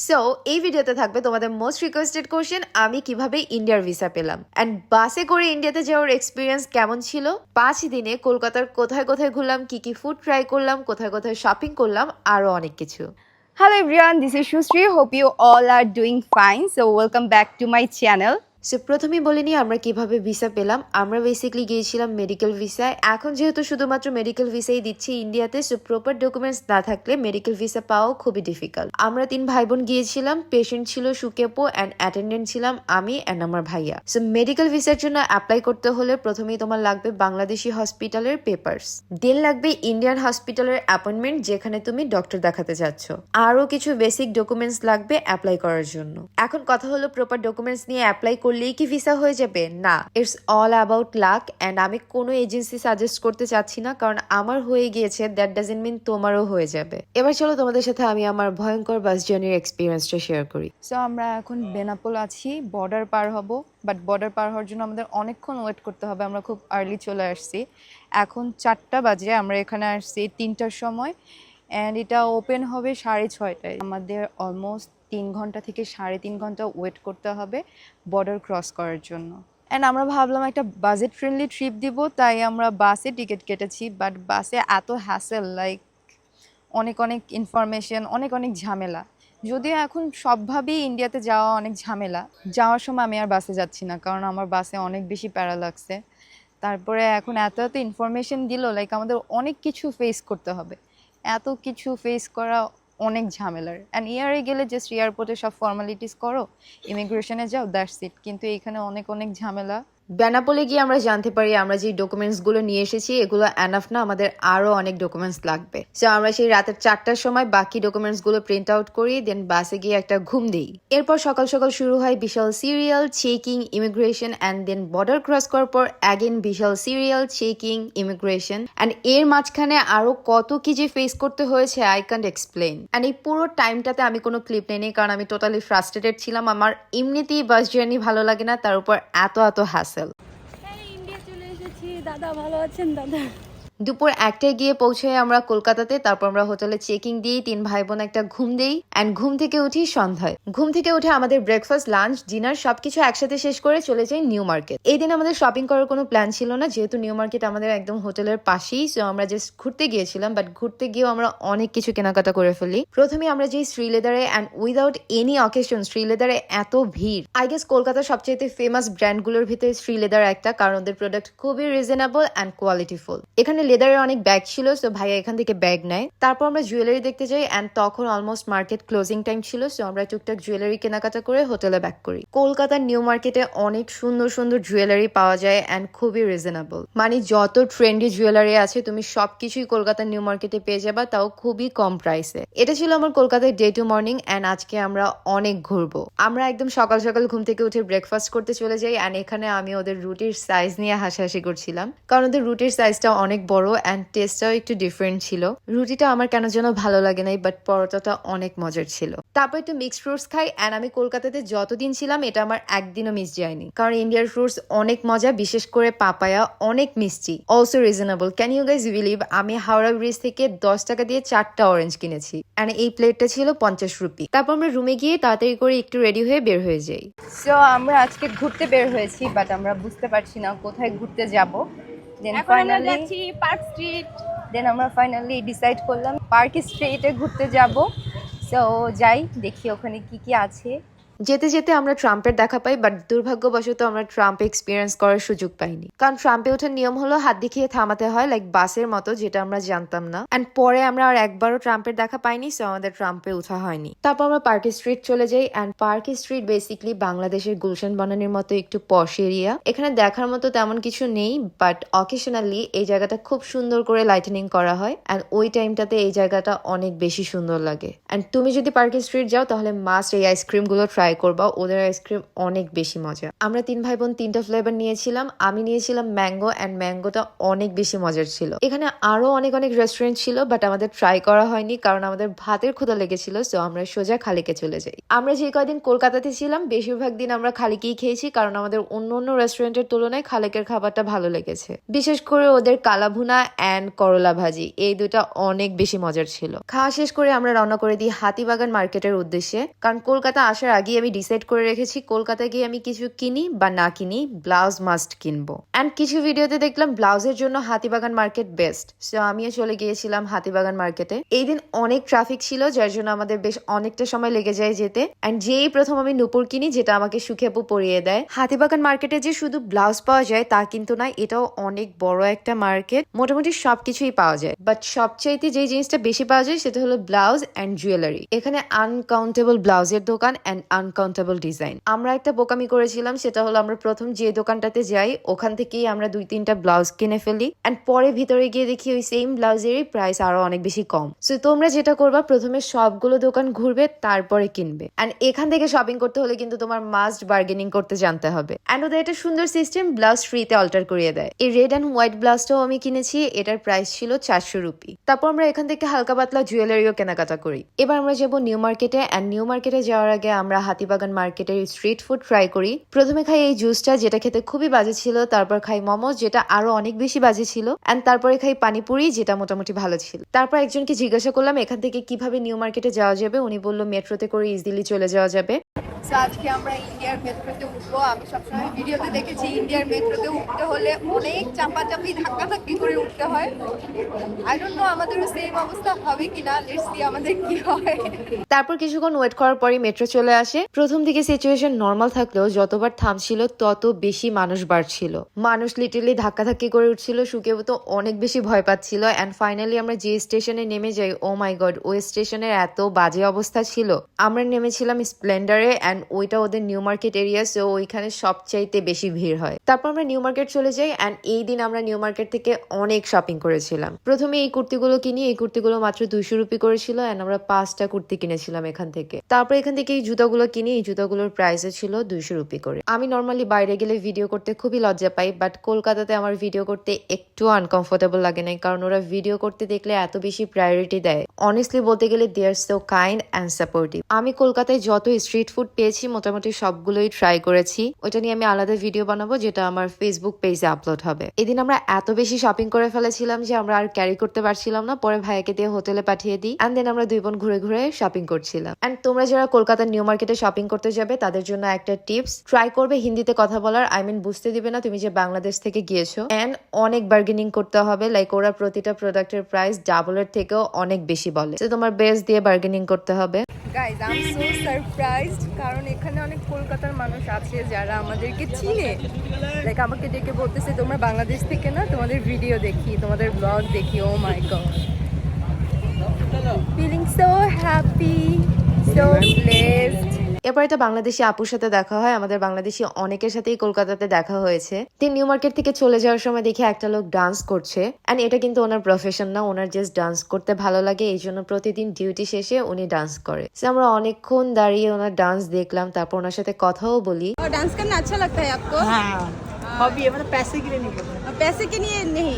So এই ভিডিওতে থাকবে তোমাদের মোস্ট রিকোয়েস্টেড কোশ্চেন আমি কীভাবে ইন্ডিয়ার ভিসা পেলাম অ্যান্ড বাসে করে ইন্ডিয়াতে যাওয়ার এক্সপিরিয়েন্স কেমন ছিল পাঁচ দিনে কলকাতার কোথায় কোথায় ঘুরলাম কি কি ফুড ট্রাই করলাম কোথায় কোথায় শপিং করলাম আরও অনেক কিছু Hello everyone, this is Shusri. Hope you all are doing fine so welcome back to my channel. So প্রথমেই বলিনি আমরা কীভাবে ভিসা পেলাম। আমরা বেসিক্যালি গিয়েছিলাম মেডিকেল ভিসায় এখন যেহেতু শুধুমাত্র মেডিকেল ভিসাই দিচ্ছি ইন্ডিয়াতে সো প্রপার ডকুমেন্টস না থাকলে মেডিকেল ভিসা পাওয়াও খুবই ডিফিকাল্ট আমরা তিন ভাই বোন গিয়েছিলাম। পেশেন্ট ছিল সুকেপো অ্যান্ড অ্যাটেন্ডেন্ট ছিলাম আমি অ্যান্ড আমার ভাইয়া। সো মেডিকেল ভিসার জন্য অ্যাপ্লাই করতে হলে প্রথমেই তোমার লাগবে বাংলাদেশি হসপিটালের পেপার্স দেন লাগবে ইন্ডিয়ান হসপিটালের অ্যাপয়েন্টমেন্ট যেখানে তুমি ডক্টর দেখাতে যাচ্ছ। আরও কিছু বেসিক ডকুমেন্টস লাগবে অ্যাপ্লাই করার জন্য। এখন কথা হলো প্রপার ডকুমেন্টস নিয়ে অ্যাপ্লাই করলেই কি ভিসা হয়ে যাবে? না it's all about luck and আমি কোনো এজেন্সি সাজেস্ট করতে চাচ্ছি না, কারণ আমার হয়ে গিয়েছে দ্যাট ডাজেন্ট মিন তোমারও হয়ে যাবে। এবার চলো তোমাদের সাথে আমি আমার ভয়ঙ্কর বাস জার্নির এক্সপিরিয়েন্সটা শেয়ার করি। সো আমরা এখন বেনাপোল আছি বর্ডার পার হব বাট বর্ডার পার হওয়ার জন্য আমাদের অনেকক্ষণ ওয়েট করতে হবে, আমরা খুব আর্লি চলে আসছি। এখন চারটা বাজে, আমরা এখানে আসছি তিনটার সময় অ্যান্ড এটা ওপেন হবে সাড়ে ছয়টায়। আমাদের অলমোস্ট তিন ঘণ্টা থেকে সাড়ে তিন ঘণ্টা ওয়েট করতে হবে বর্ডার ক্রস করার জন্য। অ্যান্ড আমরা ভাবলাম একটা বাজেট ফ্রেন্ডলি ট্রিপ দিব, তাই আমরা বাসে টিকিট কেটেছি বাট বাসে এত হ্যাসেল লাইক অনেক অনেক ইনফরমেশন অনেক অনেক ঝামেলা। যদিও এখন সবভাবেই ইন্ডিয়াতে যাওয়া অনেক ঝামেলা, যাওয়ার সময় আমি আর বাসে যাচ্ছি না, কারণ আমার বাসে অনেক বেশি প্যারা লাগছে। তারপরে এখন এত এত ইনফরমেশন দিল লাইক আমাদের অনেক কিছু ফেস করতে হবে। এত কিছু ফেস করা অনেক ঝামেলার। অ্যান্ড ইয়ারে গেলে জাস্ট এয়ারপোর্টে সব ফর্মালিটিস করো ইমিগ্রেশনে যাও দ্যাটস ইট কিন্তু এইখানে অনেক অনেক ঝামেলা। বেনাপোলে গিয়ে আমরা জানতে পারি, আমরা যে ডকুমেন্টসগুলো নিয়ে এসেছি, এগুলো অ্যানাফ না, আমাদের আরও অনেক ডকুমেন্টস লাগবে। সো আমরা সেই রাতের চারটার সময় বাকি ডকুমেন্টসগুলো প্রিন্ট আউট করি দেন বাসে গিয়ে একটা ঘুম দিই। এরপর সকাল সকাল শুরু হয় বিশাল serial checking immigration and then border cross করার পর অ্যাগেন বিশাল সিরিয়াল চেকিং ইমিগ্রেশন অ্যান্ড এর মাঝখানে আরও কত কি যে ফেস করতে হয়েছে আই ক্যান্ট এক্সপ্লেন অ্যান্ড এই পুরো টাইমটাতে আমি কোনো ক্লিপ নেইনি কারণ আমি টোটালি ফ্রাস্ট্রেটেড ছিলাম। আমার এমনিতেই বাস জার্নি ভালো লাগে না, তার উপর এত এত হ্যাসেল হ্যাঁ ইন্ডিয়া চলে এসেছি। দাদা ভালো আছেন? দাদা? দুপুর একটায় গিয়ে পৌঁছাই আমরা কলকাতাতে, তারপর আমরা হোটেলে চেকিং দিই, তিন ভাই বোন একটা ঘুম দেই অ্যান্ড ঘুম থেকে উঠি সন্ধ্যায়। ঘুম থেকে উঠে আমাদের ব্রেকফাস্ট লাঞ্চ ডিনার সবকিছু একসাথে শেষ করে চলে যাই নিউ মার্কেট এই দিন আমাদের শপিং করার কোনো প্ল্যান ছিল না, যেহেতু নিউ মার্কেট আমাদের একদম হোটেলের পাশেই সো আমরা জাস্ট ঘুরতে গিয়েছিলাম বাট ঘুরতে গিয়েও আমরা অনেক কিছু কেনাকাটা করে ফেলি। প্রথমে আমরা যেই শ্রীলেদারে অ্যান্ড উইদাউট এনি অকেশন শ্রীলেদারে এত ভিড়। আই গেস কলকাতার সবচেয়ে ফেমাস ব্র্যান্ডগুলোর ভিতরে শ্রীলেদার একটা, কারণ ওদের প্রোডাক্ট খুবই রিজনেবল অ্যান্ড কোয়ালিটিফুল এখানে লেদারের অনেক ব্যাগ ছিল সো ভাইয়া এখান থেকে ব্যাগ নেয়। তারপর আমরা জুয়েলারি দেখতে যাই অ্যান্ড তখন অলমোস্ট মার্কেট ক্লোজিং টাইম ছিল সো আমরা টুকটাক জুয়েলারি কেনাকাটা করে হোটেলে ব্যাক করি। কলকাতার নিউ মার্কেটে অনেক সুন্দর সুন্দর জুয়েলারি পাওয়া যায় অ্যান্ড খুবই রিজনেবল মানে যত ট্রেন্ডি জুয়েলারি আছে, তুমি সবকিছুই কলকাতার নিউ মার্কেটে পেয়ে যাবা, তাও খুবই কম প্রাইসে এটা ছিল আমার কলকাতায় ডে টু মর্নিং অ্যান্ড আজকে আমরা অনেক ঘুরবো। আমরা একদম সকাল সকাল ঘুম থেকে উঠে ব্রেকফাস্ট করতে চলে যাই অ্যান্ড এখানে আমি ওদের রুটির সাইজ নিয়ে হাসাহাসি করছিলাম। কারণ ওদের রুটির সাইজটা অনেক বড় অ্যান্ড টেস্টটাও একটু ডিফারেন্ট ছিল। রুটিটা আমার কেন যেন ভালো লাগে নাই বাট পরোটাটা অনেক মজার ছিল। তারপর একটু মিক্সড ফ্রুটস খাই অ্যান্ড আমি কলকাতাতে যতদিন ছিলাম, এটা আমার একদিনও মিস যায়নি। কারণ ইন্ডিয়ার ফ্রুটস অনেক মজা, বিশেষ করে পাপায়া অনেক মিষ্টি also reasonable can you guys believe আমি হাওড়া ব্রিজ থেকে দশ টাকা দিয়ে চারটা অরেঞ্জ কিনেছি অ্যান্ড এই প্লেটটা ছিল পঞ্চাশ রুপি তারপর আমরা রুমে গিয়ে তাড়াতাড়ি করে একটু রেডি হয়ে বের হয়ে যাই। সো আমরা আজকে ঘুরতে বের হয়েছি বাট আমরা বুঝতে পারছি না কোথায় ঘুরতে যাব। Then finally park street then আমরা ফাইনালি ডিসাইড করলাম পার্ক স্ট্রিটে ঘুরতে যাব। সো যাই দেখি ওখানে কি কি আছে। যেতে যেতে আমরা ট্রাম্পের দেখা পাই বাট দুর্ভাগ্যবশত আমরা ট্রাম্প এক্সপিরিয়েন্স করার সুযোগ পাইনি। কারণ ট্রাম্পে ওঠার নিয়ম হলো হাত দেখিয়ে থামাতে হয় লাইক বাসের মতো, যেটা আমরা জানতাম না। অ্যান্ড পরে আমরা আর একবারও ট্রাম্পের দেখা পাইনি সো আমাদের ট্রাম্পে উঠা হয়নি। তারপর আমরা পার্ক স্ট্রিট চলে যাই অ্যান্ড পার্ক স্ট্রিট বেসিকলি বাংলাদেশের গুলশান বনানির মতো একটু পশ এরিয়া এখানে দেখার মতো তেমন কিছু নেই বাট অকেশনালি এই জায়গাটা খুব সুন্দর করে লাইটেনিং করা হয় অ্যান্ড ওই টাইমটাতে এই জায়গাটা অনেক বেশি সুন্দর লাগে। অ্যান্ড তুমি যদি পার্ক স্ট্রিট যাও, তাহলে মাস্ট এই আইসক্রিমগুলো ট্রাই ট্রাই করবা, ওদের আইসক্রিম অনেক বেশি মজা আমরা তিন ভাই বোন তিনটা ফ্লেভার নিয়েছিলাম, আমি নিয়েছিলাম ম্যাঙ্গো অ্যান্ড ম্যাঙ্গোটা অনেক বেশি মজার ছিল। এখানে আরও অনেক অনেক রেস্টুরেন্ট ছিল বাট আমাদের ট্রাই করা হয়নি, কারণ আমাদের ভাতের ক্ষুধা লেগেছিল সো আমরা সোজা খালিকে চলে যাই। আমরা যে কয়দিন কলকাতাতে ছিলাম, বেশিরভাগ দিন আমরা খালিকেই খেয়েছি, কারণ আমাদের অন্য অন্য রেস্টুরেন্টের তুলনায় খালেকের খাবারটা ভালো লেগেছে। বিশেষ করে ওদের কালাভুনা অ্যান্ড করলা ভাজি, এই দুটা অনেক বেশি মজার ছিল। খাওয়া শেষ করে আমরা রওনা করে দিই হাতিবাগান মার্কেটের উদ্দেশ্যে, কারণ কলকাতা আসার আগে আমি ডিসাইড করে রেখেছি, কলকাতায় গিয়ে আমি কিছু কিনি বা না কিনি ব্লাউজ মাস্ট কিনবো। অ্যান্ড কিছু ভিডিওতে দেখলাম ব্লাউজের জন্য হাতিবাগান মার্কেট বেস্ট সো আমিও চলে গিয়েছিলাম হাতিবাগান মার্কেটে এই দিন অনেক ট্রাফিক ছিল, যার জন্য আমাদের বেশ অনেকটা সময় লেগে যায় যেতে। অ্যান্ড যেই প্রথম আমি নুপুর কিনি, যেটা আমাকে সুখেপু পরিয়ে দেয়। হাতিবাগান মার্কেটে যে শুধু ব্লাউজ পাওয়া যায়, তা কিন্তু না এটাও অনেক বড় একটা মার্কেট মোটামুটি সবকিছুই পাওয়া যায়। বাট সবচাইতে যে জিনিসটা বেশি পাওয়া যায়, সেটা হলো ব্লাউজ অ্যান্ড জুয়েলারি এখানে আনকাউন্টেবল ব্লাউজের দোকান অ্যান্ড আনকাউন্টেবল ডিজাইন আমরা একটা বোকামি করেছিলাম, সেটা হলো আমরা প্রথম যে দোকানটাতে যাই, ওখান থেকেই আমরা দুই তিনটা ব্লাউজ কিনে ফেলি। অ্যান্ড পরে ভিতরে গিয়ে দেখি ওই সেম ব্লাউজেরই প্রাইস আরও অনেক বেশি কম। সো তোমরা যেটা করবা, প্রথমে সবগুলো দোকান ঘুরবে, তারপরে কিনবে। অ্যান্ড এখান থেকে শপিং করতে হলে কিন্তু তোমার মাস্ট বার্গেনিং করতে জানতে হবে। অ্যান্ড ওদের একটা সুন্দর সিস্টেম ব্লাউজ ফ্রিতে অল্টার করিয়ে দেয়। এই রেড অ্যান্ড হোয়াইট ব্লাউজটাও আমি কিনেছি, এটার প্রাইস ছিল চারশো রুপি। তারপর আমরা এখান থেকে হালকা পাতলা জুয়েলারিও কেনাকাটা করি। এবার আমরা যাব নিউ মার্কেটে অ্যান্ড নিউ মার্কেটে যাওয়ার আগে আমরা হাতিবাগান মার্কেটের স্ট্রিট ফুড ট্রাই করি। প্রথমে খাই এই জুসটা যেটা খেতে খুবই বাজে ছিল। তারপর খাই মোমোজ যেটা আরও অনেক বেশি বাজে ছিল। অ্যান্ড তারপরে খাই পানিপুরি যেটা মোটামুটি ভালো ছিল। তারপর একজনকে জিজ্ঞাসা করলাম এখান থেকে কীভাবে নিউ মার্কেটে যাওয়া যাবে? উনি বলল মেট্রোতে করে ইজিলি চলে যাওয়া যাবে। আজকে আমরা ইন্ডিয়ার মেট্রোতে উঠবো। আমি সবসময় ভিডিওতে দেখেছি ইন্ডিয়ার মেট্রোতে উঠতে হলে অনেক চাপাচাপি ধাক্কা ধাক্কি করে উঠতে হয়। আই ডোন্ট নো আমাদেরও সেম অবস্থা হবে কিনা। লেটস সি আমাদের কি হয়। তারপর কিছুক্ষণ ওয়েট করার পরই মেট্রো চলে আসে। প্রথম দিকে সিচুয়েশন নর্মাল থাকলেও যতবার থামছিল, তত বেশি মানুষ বাড়ছিল। মানুষ লিটারলি ধাক্কাধাক্কি করে উঠছিল সুকেও তো অনেক বেশি ভয় পাচ্ছিল অ্যান্ড ফাইনালি আমরা যে স্টেশনে নেমে যাই ও মাই গড ওই স্টেশনের এত বাজে অবস্থা ছিল। আমরা নেমেছিলাম স্প্লেন্ডারে অ্যান্ড ওইটা ওদের নিউ মার্কেট এরিয়া সো ওইখানে সবচাইতে বেশি ভিড় হয়। তারপর আমরা নিউ মার্কেট চলে যাই অ্যান্ড এই দিন আমরা নিউ মার্কেট থেকে অনেক শপিং করেছিলাম। প্রথমে এই কুর্তিগুলো কিনি, এই কুর্তিগুলো মাত্র দুইশো রুপি করেছিল অ্যান্ড আমরা পাঁচটা কুর্তি কিনেছিলাম এখান থেকে। তারপর এখান থেকে এই জুতাগুলো কিনি এই জুতাগুলোর প্রাইস ছিল দুইশো রুপি করে। আমি নর্মালি বাইরে গেলে ভিডিও করতে খুবই লজ্জা পাই বাট কলকাতাতে আমার ভিডিও করতে একটু আনকমফোর্টেবল লাগে নাই, কারণ ওরা ভিডিও করতে দেখলে এত বেশি প্রায়োরিটি দেয়। অনেস্টলি বলতে গেলে they are so kind and supportive আমি কলকাতায় যত স্ট্রিট ফুড পেয়েছি, মোটামুটি সবগুলোই ট্রাই করেছি। ওইটা নিয়ে আমি আলাদা ভিডিও বানাবো, যেটা আমার ফেসবুক পেজে আপলোড হবে। এদিন আমরা এত বেশি শপিং করে ফেলেছিলাম যে আমরা আর ক্যারি করতে পারছিলাম না, পরে ভাইয়াকে দিয়ে হোটেলে পাঠিয়ে দিই অ্যান্ড দেন আমরা দুই বোন ঘুরে ঘুরে শপিং করছিলাম। অ্যান্ড তোমরা যারা কলকাতার নিউ মার্কেটে শপিং করতে যাবে, তাদের জন্য একটা টিপস ট্রাই করবে হিন্দিতে কথা বলার। আই মিন বুঝতে দিবে না তুমি যে বাংলাদেশ থেকে গিয়েছো। অ্যান্ড অনেক বার্গেনিং করতে হবে। লাইক ওরা প্রতিটা প্রোডাক্টের প্রাইস ডাবলের থেকেও অনেক বেশি বলে। তোমার বেস দিয়ে বার্গেনিং করতে হবে। Guys I am so surprised কারণ এখানে অনেক কলকাতার মানুষ আছে যারা আমাদেরকে চিনে। লাইক আমাকে ডেকে বলতেছে, তোমরা বাংলাদেশ থেকে না, তোমাদের ভিডিও দেখি, তোমাদের ব্লগ দেখি। ও my god feeling so happy so blessed এরপর এটা বাংলাদেশি আপুর সাথে দেখা হয় আমাদের বাংলাদেশি অনেকের সাথেই কলকাতাতে দেখা হয়েছে তিনি নিউ মার্কেট থেকে চলে যাওয়ার সময় দেখি একটা লোক ডান্স করছে অ্যান্ড এটা কিন্তু ওনার প্রফেশন না ওনার জাস্ট ডান্স করতে ভালো লাগে এই জন্য প্রতিদিন ডিউটি শেষে উনি ডান্স করে So আমরা অনেকক্ষণ দাঁড়িয়ে ওনার ডান্স দেখলাম তারপর ওনার সাথে কথাও বলি और डांस करना अच्छा लगता है आपको हाँ हॉबी है मतलब पैसे के लिए नहीं करते और पैसे के लिए नहीं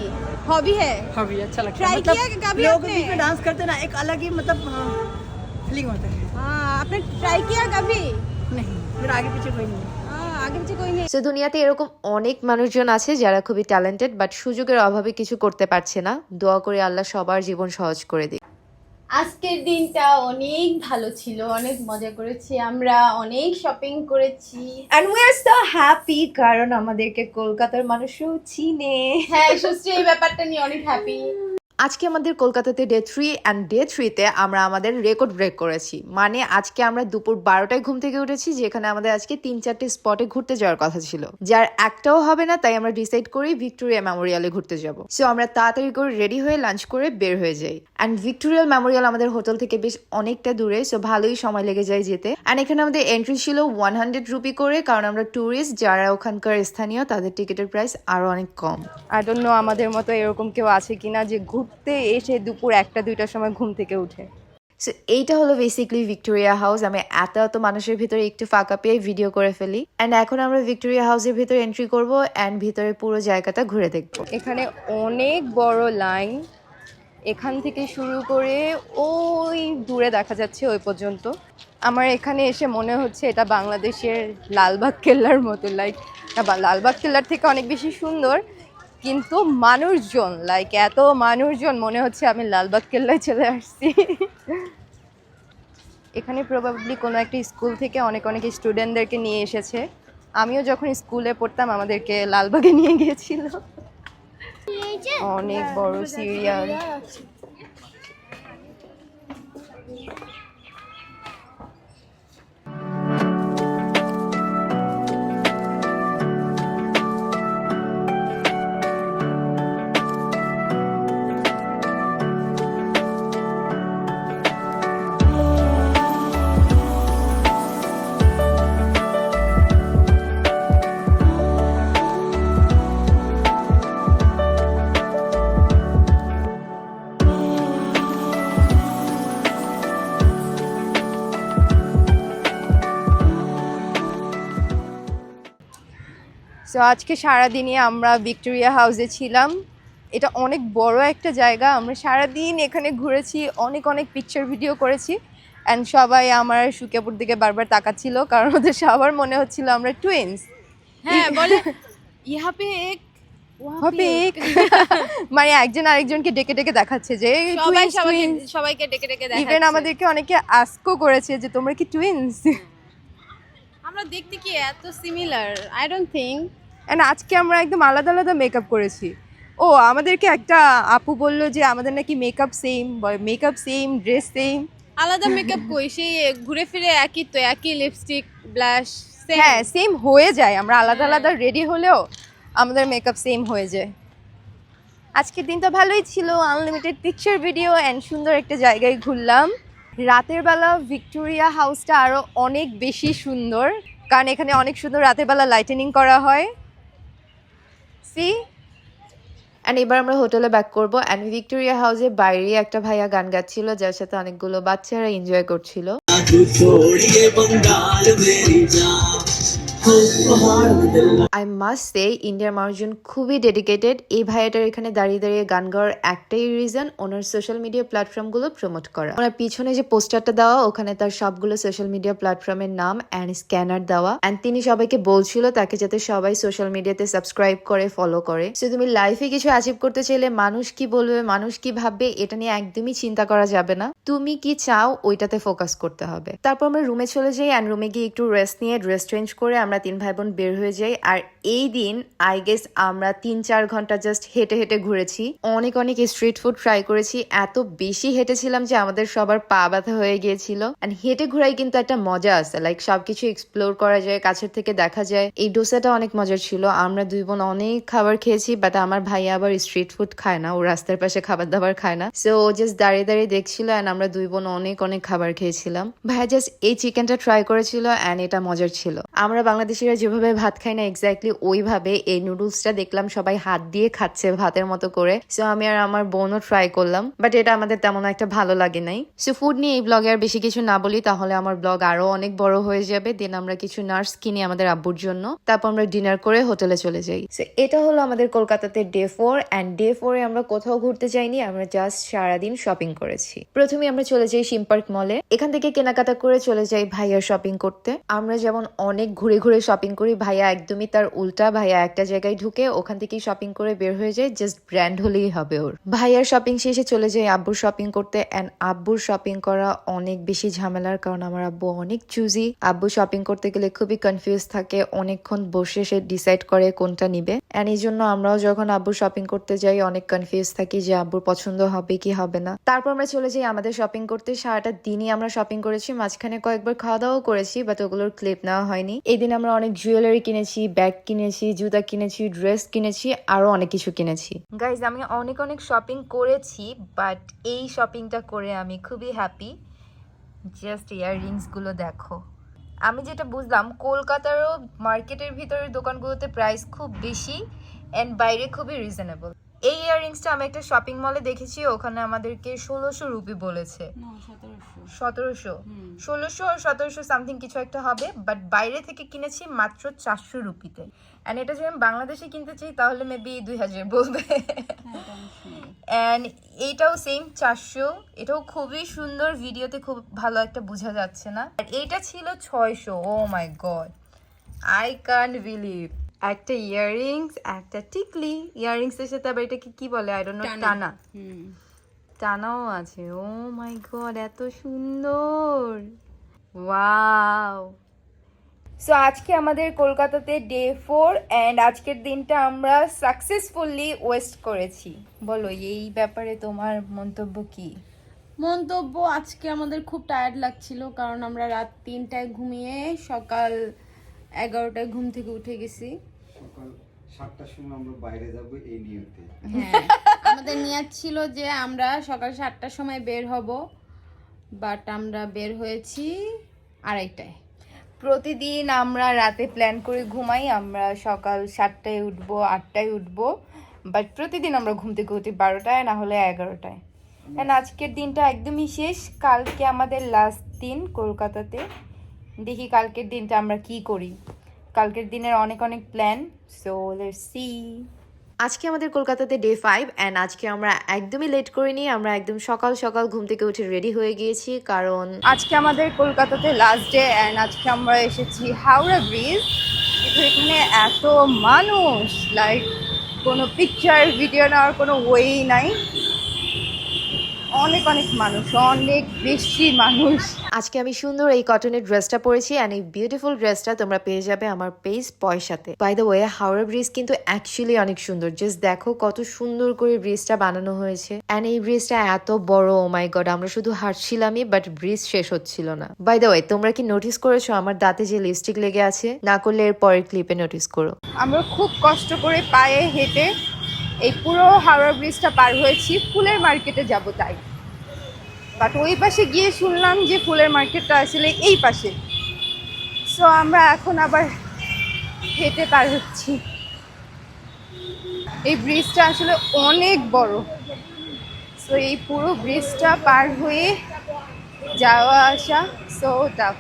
हॉबी है हॉबी अच्छा लगता Try है मतलब किया कि कभी लोग आपने? बीच में डांस करते हैं ना एक अलग ही मतलब फीलिंग होता है हाँ आपने ट्राई किया कभी नहीं मेरा आगे पीछे कोई नहीं है हाँ आगे पीछे कोई नहीं সো দুনিয়াতে এরকম অনেক মানুষজন আছে যারা খুবই ট্যালেন্টেড বাট সুযোগের অভাবে কিছু করতে পারছে না দোয়া করে আল্লাহ সবার জীবন সহজ করে দিক আজকের দিনটা অনেক ভালো ছিল অনেক মজা করেছি আমরা অনেক শপিং করেছি and we are so happy কারণ আমাদেরকে কলকাতার মানুষও চিনে হ্যাঁ সুশ্রী এই ব্যাপারটা নিয়ে অনেক হ্যাপি আজকে আমাদের কলকাতাতে ডে থ্রি অ্যান্ড ডে থ্রিতে আমরা আমাদের রেকর্ড ব্রেক করেছি। মানে আজকে আমরা দুপুর বারোটায় ঘুম থেকে উঠেছি, যেখানে আমাদের আজকে তিন চারটে স্পটে ঘুরতে যাওয়ার কথা ছিল। যার একটাও হবে না, তাই আমরা ডিসাইড করি ভিক্টোরিয়া মেমোরিয়ালে ঘুরতে যাব। সো আমরা তাড়াতাড়ি করে রেডি হয়ে লাঞ্চ করে বের হয়ে যাই। অ্যান্ড ভিক্টোরিয়াল মেমোরিয়াল আমাদের হোটেল থেকে বেশ অনেকটা দূরে সো ভালোই সময় লেগে যায় যেতে। অ্যান্ড এখানে আমাদের এন্ট্রি ছিল ওয়ান হান্ড্রেড রুপি করে, কারণ আমরা ট্যুরিস্ট যারা ওখানকার স্থানীয়, তাদের টিকিটের প্রাইস আরও অনেক কম। আই ডোন্ট নো আমাদের মতো এরকম কেউ আছে কিনা যে ঘুরতে এসে দুপুর একটা দুইটার সময় ঘুম থেকে উঠে। সো এইটা হলো বেসিকলি ভিক্টোরিয়া হাউস আমি এত এত মানুষের ভিতরে একটু ফাঁকা পেয়ে ভিডিও করে ফেলি। অ্যান্ড এখন আমরা ভিক্টোরিয়া হাউসের ভিতরে এন্ট্রি করব অ্যান্ড ভিতরে পুরো জায়গাটা ঘুরে দেখব। এখানে অনেক বড় লাইন এখান থেকে শুরু করে ওই দূরে দেখা যাচ্ছে ওই পর্যন্ত। আমার এখানে এসে মনে হচ্ছে এটা বাংলাদেশের লালবাগ কেল্লার মতো। লাইক লালবাগ কেল্লার থেকে অনেক বেশি সুন্দর। কিন্তু মানুষজন লাইক এত মানুষজন মনে হচ্ছে আমি লালবাগ কেল্লায় চলে আসছি। এখানে প্রবাবলি কোনো একটা স্কুল থেকে অনেক অনেক স্টুডেন্টদেরকে নিয়ে এসেছে। আমিও যখন স্কুলে পড়তাম আমাদেরকে লালবাগে নিয়ে গিয়েছিল। অনেক বড় সিরিয়াল সো আজকে সারাদিনই আমরা ভিক্টোরিয়া হাউসে ছিলাম। এটা অনেক বড় একটা জায়গা। আমরা সারাদিন এখানে ঘুরেছি অনেক অনেক পিকচার ভিডিও করেছি। অ্যান্ড সবাই আমার সুকেপুর দিকে বারবার তাকাচ্ছিল কারণ ওদের সবার মনে হচ্ছিল আমরা টুইন্স হ্যাঁ বলে ইহা পে এক মানে একজন আরেকজনকে ডেকে ডেকে দেখাচ্ছে যে সবাই সবাইকে ডেকে ডেকে ইভেন আমাদেরকে অনেকে আস্কও করেছে যে তোমরা কি টুইন্স আমরা দেখতে কি এত similar I don't think and আজকে আমরা একদম আলাদা আলাদা মেকআপ করেছি। ও আমাদেরকে একটা আপু বলল যে আমাদের নাকি makeup same makeup same dress same আলাদা মেকআপ কই? সেই ঘুরে ফিরে একই তো একই লিপস্টিক ব্লাশ হ্যাঁ সেম হয়ে যায়। আমরা আলাদা আলাদা রেডি হলেও আমাদের মেকআপ সেম হয়ে যায়। আজকের দিনটা ভালোই ছিল। আনলিমিটেড পিকচার ভিডিও অ্যান্ড সুন্দর একটা জায়গায় ঘুরলাম। রাতের বেলা ভিক্টোরিয়া হাউসটা আরও অনেক বেশি সুন্দর। কারণ এখানে অনেক সুন্দর রাতের বেলা লাইটেনিং করা হয়। সি অ্যান্ড এবার আমরা হোটেলে ব্যাক করব। অ্যান্ড ভিক্টোরিয়া হাউসে বাইরে একটা ভাইয়া গান গাচ্ছিল, যার সাথে অনেকগুলো বাচ্চারা এনজয় করছিল। আই মাস্ট সে ইন্ডিয়ার মানুষজন খুবই ডেডিকেটেড এই ভাইয়াটার এখানে দাঁড়িয়ে দাঁড়িয়ে গান গাওয়ার একটাই রিজন ওনার সোশ্যাল মিডিয়া প্ল্যাটফর্মগুলো প্রমোট করা। ওনার পিছনে যে পোস্টারটা দেওয়া, ওখানে তার সবগুলো সোশ্যাল মিডিয়া প্ল্যাটফর্মের নাম অ্যান্ড স্ক্যানার দেওয়া। অ্যান্ড তিনি সবাইকে বলছিল তাকে যাতে সবাই সোশ্যাল মিডিয়াতে সাবস্ক্রাইব করে ফলো করে। সে তুমি লাইফে কিছু অ্যাচিভ করতে চাইলে মানুষ কি বলবে, মানুষ কি ভাববে, এটা নিয়ে একদমই চিন্তা করা যাবে না। তুমি কি চাও, ওইটাতে ফোকাস করতে হবে। তারপর আমরা রুমে চলে যাই অ্যান্ড রুমে গিয়ে একটু রেস্ট নিয়ে ড্রেস চেঞ্জ করে আমরা তিন ভাই বোন বের হয়ে যাই। আর এই দিন আই গেস আমরা তিন চার ঘণ্টা জাস্ট হেঁটে হেঁটে ঘুরেছি। অনেক অনেক স্ট্রিট ফুড ট্রাই করেছি। এত বেশি হেঁটেছিলাম যে আমাদের সবার পা ব্যথা হয়ে গিয়েছিল। অ্যান্ড হেঁটে ঘোরাই কিন্তু একটা মজা আছে। লাইক সবকিছু এক্সপ্লোর করা যায়, কাছের থেকে দেখা যায়। এই ডোসাটা অনেক মজার ছিল। আমরা দুই বোন অনেক খাবার খেয়েছি বাট আমার ভাই আবার স্ট্রিট ফুড খায় না। ও রাস্তার পাশে খাবার দাবার খায় না। সো ও জাস্ট দাঁড়িয়ে দাঁড়িয়ে দেখছিল অ্যান্ড আমরা দুই বোন অনেক অনেক খাবার খেয়েছিলাম। ভাইয়া জাস্ট এই চিকেনটা ট্রাই করেছিল অ্যান্ড এটা মজার ছিল। আমরা বাংলাদেশিরা যেভাবে ভাত খাই না এক্স্যাক্টলি ওইভাবে এই নুডলসটা দেখলাম সবাই হাত দিয়ে খাচ্ছে ভাতের মতো করে। সো আমি আর আমার বোনও ট্রাই করলাম বাট এটা আমাদের তেমন একটা ভালো লাগে নাই। সো ফুড নিয়ে এই ব্লগে আর বেশি কিছু না বলি, তাহলে আমার ব্লগ আরও অনেক বড় হয়ে যাবে। দেন আমরা কিছু নার্স কিনি আমাদের আব্বুর জন্য, তারপর আমরা ডিনার করে হোটেলে চলে যাই। সো এটা হলো আমাদের কলকাতাতে ডে ফোর অ্যান্ড ডে ফোরে আমরা কোথাও ঘুরতে যাইনি, আমরা জাস্ট সারাদিন শপিং করেছি। প্রথমে আমরা চলে যাই সিম পার্ক মলে এখান থেকে কেনাকাটা করে চলে যাই ভাইয়ার শপিং করতে। আমরা যেমন অনেক ঘুরে ঘুরে শপিং করি। ভাইয়া একদমই তার উল্টা। ভাইয়া একটা জায়গায় ঢুকে ওখান থেকেই শপিং করে বের হয়ে যায়। জাস্ট ব্র্যান্ড হলেই হবে ওর। ভাইয়ার শপিং শেষে চলে যাই আব্বুর শপিং করতে। অ্যান্ড আব্বুর শপিং করা অনেক বেশি ঝামেলার কারণ আমার আব্বু অনেক চুজি আব্বু শপিং করতে গেলে খুবই কনফিউজ থাকে। অনেকক্ষণ বসে সে ডিসাইড করে কোনটা নিবে। অ্যান্ড এই জন্য আমরাও যখন আব্বু শপিং করতে যাই, অনেক কনফিউজ থাকি যে আব্বুর পছন্দ হবে কি হবে না। তারপর আমরা চলে যাই আমাদের শপিং করতে। সারাটা দিনই আমরা শপিং করেছি। মাঝখানে কয়েকবার খাওয়া দাওয়াও করেছি বাট ওগুলোর ক্লিপ নেওয়া হয়নি। এই দিন আমরা অনেক জুয়েলারি কিনেছি ব্যাগ কিনেছি, জুতা কিনেছি ড্রেস কিনেছি, আরও অনেক কিছু কিনেছি। গাইজ আমি অনেক অনেক শপিং করেছি বাট এই শপিংটা করে আমি খুবই হ্যাপি জাস্ট ইয়াররিংসগুলো দেখো। আমি যেটা বুঝলাম, কলকাতারও মার্কেটের ভিতরের দোকানগুলোতে প্রাইস খুব বেশি অ্যান্ড বাইরে খুবই রিজনেবল এই ইয়াররিংসটা আমি একটা শপিং মলে দেখেছি ওখানে আমাদেরকে ষোলোশো রুপি বলেছে। সতেরোশো। ষোলোশো আর সতেরোশো সামথিং কিছু একটা হবে বাট বাইরে থেকে কিনেছি মাত্র চারশো রুপিতে। অ্যান্ড এটা যদি আমি বাংলাদেশে কিনতে চাই তাহলে মেবি দুই হাজার বলবে। অ্যান্ড এইটাও সেম চারশো। এটাও খুবই সুন্দর ভিডিওতে খুব ভালো একটা বোঝা যাচ্ছে না। আর এইটা ছিল ছয়শো। ও my god I can't believe একটা ইয়াররিংস একটা টিকলি। ইয়াররিংস এর সাথে আবার এটাকে কি বলে? আই ডোন্ট নো টানা। টানাও আছে। ও মাই গড এত সুন্দর। ওয়াও সো আজকে আমাদের কলকাতাতে ডে ফোর অ্যান্ড আজকের দিনটা আমরা সাকসেসফুলি ওয়েস্ট করেছি। বলো এই ব্যাপারে তোমার মন্তব্য কি? মন্তব্য আজকে আমাদের খুব টায়ার্ড লাগছিল কারণ আমরা রাত তিনটায় ঘুমিয়ে সকাল এগারোটায় ঘুম থেকে উঠে গেছি। সকাল সাতটার সময় আমরা বাইরে যাব এই নিয়তে। হ্যাঁ আমাদের নিয়াত ছিল যে আমরা সকাল সাতটার সময় বের হব বাট আমরা বের হয়েছি আড়াইটায়। প্রতিদিন আমরা রাতে প্ল্যান করে ঘুমাই, আমরা সকাল সাতটায় উঠবো, আটটায় উঠবো বাট প্রতিদিন আমরা ঘুম থেকে উঠি বারোটায়, না হলে এগারোটায়। অ্যান্ড আজকের দিনটা একদমই শেষ, কালকে আমাদের লাস্ট দিন কলকাতাতে। দেখি কালকের দিনটা আমরা কি করি। কালকের দিনের অনেক অনেক প্ল্যান সো লেটস সি আজকে আমাদের কলকাতাতে ডে ফাইভ অ্যান্ড আজকে আমরা একদমই লেট করিনি আমরা একদম সকাল সকাল ঘুম থেকে উঠে রেডি হয়ে গিয়েছি কারণ আজকে আমাদের কলকাতাতে লাস্ট ডে অ্যান্ড আজকে আমরা এসেছি হাওড়া ব্রিজ কিন্তু এখানে এত মানুষ লাইক কোনো পিকচার ভিডিও নেওয়ার কোনো ওয়েই নাই। অনেক অনেক মানুষ অনেক বেশি মানুষ। আজকে আমি সুন্দর এই কটনের ড্রেসটা পরেছি অ্যান্ড এই বিউটিফুল ড্রেসটা তোমরা পেয়ে যাবে আমার পেজ পয়সাতে। By the way Howrah bridge কিন্তু অ্যাকচুয়ালি অনেক সুন্দর। জাস্ট দেখো কত সুন্দর করে ব্রিজটা বানানো হয়েছে। অ্যান্ড এই ব্রিজটা এত বড় ও মাই গড আমরা শুধু হাঁটছিলামই বাট ব্রিজ শেষ হচ্ছিল না। বাই দ্য ওয়ে তোমরা কি নোটিস করেছ আমার দাঁতে যে লিপস্টিক লেগে আছে? না করলে এর পরের ক্লিপে নোটিস করো। আমরা খুব কষ্ট করে পায়ে হেঁটে এই পুরো হাওড়া ব্রিজটা পার হয়েছি। ফুলের মার্কেটে যাব তাই। বাট ওই পাশে গিয়ে শুনলাম যে ফুলের মার্কেটটা আসলে এই পাশে। সো আমরা এখন আবার হেঁটে পার হচ্ছি। এই ব্রিজটা আসলে অনেক বড়। সো এই পুরো ব্রিজটা পার হয়ে যাওয়া আসা সো টাফ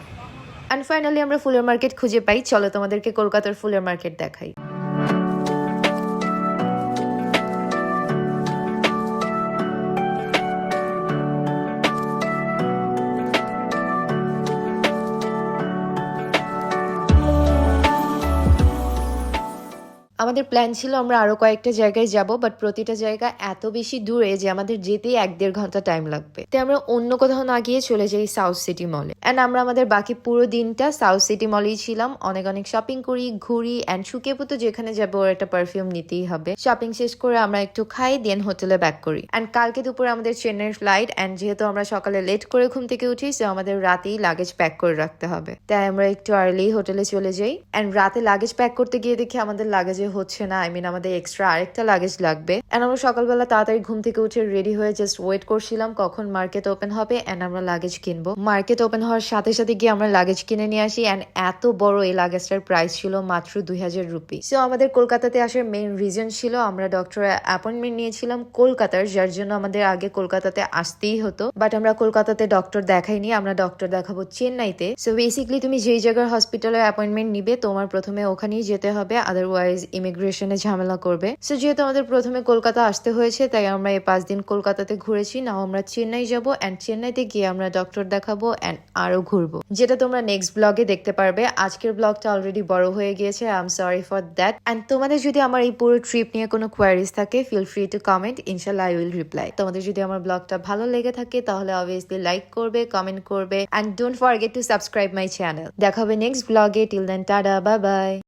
অ্যান্ড ফাইনালি আমরা ফুলের মার্কেট খুঁজে পাই। চলো তোমাদেরকে কলকাতার ফুলের মার্কেট দেখাই। আমাদের প্ল্যান ছিল আমরা আরও কয়েকটা জায়গায় যাব বাট প্রতিটা জায়গা এত বেশি দূরে যে আমাদের যেতেই এক দেড় ঘণ্টা টাইম লাগবে। তাই আমরা অন্য কোথাও না গিয়ে চলে যাই সাউথ সিটি মলে অ্যান্ড আমরা আমাদের বাকি পুরো দিনটা সাউথ সিটি মলেই ছিলাম। অনেক অনেক শপিং করি, ঘুরি অ্যান্ড শুকিয়ে তো যেখানে যাব ওর একটা পারফিউম নিতেই হবে। শপিং শেষ করে আমরা একটু খাই দেন হোটেলে ব্যাক করি। অ্যান্ড কালকে দুপুরে আমাদের চেন্নাইয়ের ফ্লাইট অ্যান্ড যেহেতু আমরা সকালে লেট করে ঘুম থেকে উঠি সো আমাদের রাতেই লাগেজ প্যাক করে রাখতে হবে। তাই আমরা একটু আর্লি হোটেলে চলে যাই। অ্যান্ড রাতে লাগেজ প্যাক করতে গিয়ে দেখি আমাদের লাগেজে হচ্ছে না আই মিন আমাদের এক্সট্রা আরেকটা লাগেজ লাগবে। অ্যান্ড আমরা সকালবেলা তাড়াতাড়ি ঘুম থেকে উঠে রেডি হয়ে জাস্ট ওয়েট করছিলাম কখন মার্কেট ওপেন হবে অ্যান্ড আমরা লাগেজ কিনবো। মার্কেট ওপেন হওয়ার সাথে সাথে গিয়ে আমরা লাগেজ কিনে নিয়ে আসি অ্যান্ড এত বড় এই লাগেজটার প্রাইস ছিল মাত্র দুই হাজার রুপি। সো আমাদের কলকাতাতে আসার মেইন রিজন ছিল আমরা ডক্টরের অ্যাপয়েন্টমেন্ট নিয়েছিলাম কলকাতার, যার জন্য আমাদের আগে কলকাতাতে আসতেই হতো। বাট আমরা কলকাতাতে ডক্টর দেখাইনি, আমরা ডক্টর দেখাবো চেন্নাইতে। সো বেসিকলি তুমি যেই জায়গার হসপিটালে অ্যাপয়েন্টমেন্ট নিবে, তোমার প্রথমে ওখানেই যেতে হবে আদারওয়াইজ ইমিগ্রেশনে ঝামেলা করবে। সো যেহেতু আমাদের প্রথমে কলকাতা আসতে হয়েছে, তাই আমরা এই পাঁচ দিন কলকাতাতে ঘুরেছি। নাও আমরা চেন্নাই যাব অ্যান্ড চেন্নাইতে গিয়ে আমরা ডক্টর দেখাবো অ্যান্ড আরও ঘুরবো। যেটা তোমরা নেক্সট ব্লগে দেখতে পারবে। আজকের ব্লগটা অলরেডি বড় হয়ে গিয়েছে I am sorry for that and তোমাদের যদি আমার এই পুরো ট্রিপ নিয়ে কোনো কোয়ারিজ থাকে ফিল ফ্রি টু কমেন্ট ইনশাল্লাহ আই উইল রিপ্লাই তোমাদের যদি আমার ব্লগটা ভালো লেগে থাকে, তাহলে অবভিয়াসলি লাইক করবে কমেন্ট করবে and don't forget to subscribe my channel দেখা হবে নেক্সট ব্লগে till then tata bye bye